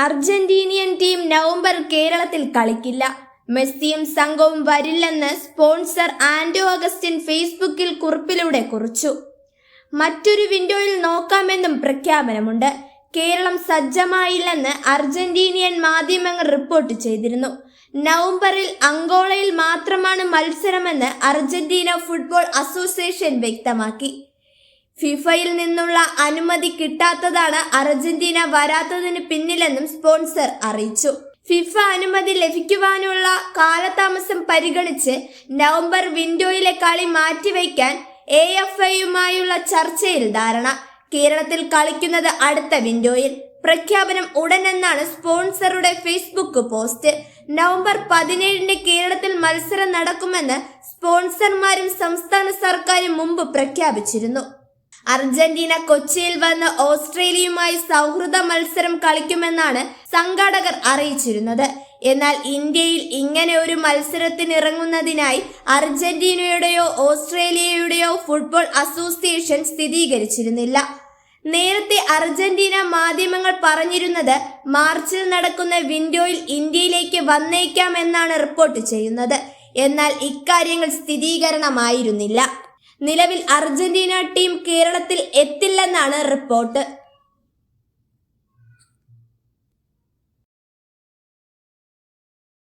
Argentinian team November കേരളത്തിൽ കളിക്കില്ല. മെസ്സിയും സംഘവും വരില്ലെന്ന് സ്പോൺസർ ആൻഡോ അഗസ്റ്റിൻ ഫേസ്ബുക്കിൽ കുറിപ്പിലൂടെ കുറിച്ചു. മറ്റൊരു വിൻഡോയിൽ നോക്കാമെന്നും പ്രഖ്യാപനമുണ്ട്. കേരളം സജ്ജമായില്ലെന്ന് അർജന്റീനിയൻ മാധ്യമങ്ങൾ റിപ്പോർട്ട് ചെയ്തിരുന്നു. നവംബറിൽ അങ്കോളയിൽ മാത്രമാണ് മത്സരമെന്ന് അർജന്റീന ഫുട്ബോൾ അസോസിയേഷൻ വ്യക്തമാക്കി. ഫിഫയിൽ നിന്നുള്ള അനുമതി കിട്ടാത്തതാണ് അർജന്റീന വരാത്തതിന് പിന്നിലെന്നും സ്പോൺസർ അറിയിച്ചു. ഫിഫ അനുമതി ലഭിക്കുവാനുള്ള കാലതാമസം പരിഗണിച്ച് നവംബർ വിൻഡോയിലെ കളി മാറ്റിവെക്കാൻ എ എഫ് ഐയുമായുള്ള ചർച്ചയിൽ ധാരണ. കേരളത്തിൽ കളിക്കുന്നത് അടുത്ത വിൻഡോയിൽ. പ്രഖ്യാപനം ഉടനെന്നാണ് സ്പോൺസറുടെ ഫേസ്ബുക്ക് പോസ്റ്റ്. നവംബർ പതിനേഴിന് കേരളത്തിൽ മത്സരം നടക്കുമെന്ന് സ്പോൺസർമാരും സംസ്ഥാന സർക്കാരും മുമ്പ് പ്രഖ്യാപിച്ചിരുന്നു. അർജന്റീന കൊച്ചിയിൽ വന്ന് ഓസ്ട്രേലിയയുമായി സൗഹൃദ മത്സരം കളിക്കുമെന്നാണ് സംഘാടകർ അറിയിച്ചിരുന്നത്. എന്നാൽ ഇന്ത്യയിൽ ഇങ്ങനെ ഒരു മത്സരത്തിനിറങ്ങുന്നതിനായി അർജന്റീനയുടെയോ ഓസ്ട്രേലിയയുടെയോ ഫുട്ബോൾ അസോസിയേഷൻ സ്ഥിരീകരിച്ചിരുന്നില്ല. നേരത്തെ അർജന്റീന മാധ്യമങ്ങൾ പറഞ്ഞിരുന്നത് മാർച്ചിൽ നടക്കുന്ന വിൻഡോയിൽ ഇന്ത്യയിലേക്ക് വന്നേക്കാമെന്നാണ് റിപ്പോർട്ട് ചെയ്യുന്നത്. എന്നാൽ ഇക്കാര്യങ്ങൾ സ്ഥിരീകരണമായിരുന്നില്ല. നിലവിൽ അർജന്റീന ടീം കേരളത്തിൽ എത്തില്ലെന്നാണ് റിപ്പോർട്ട്.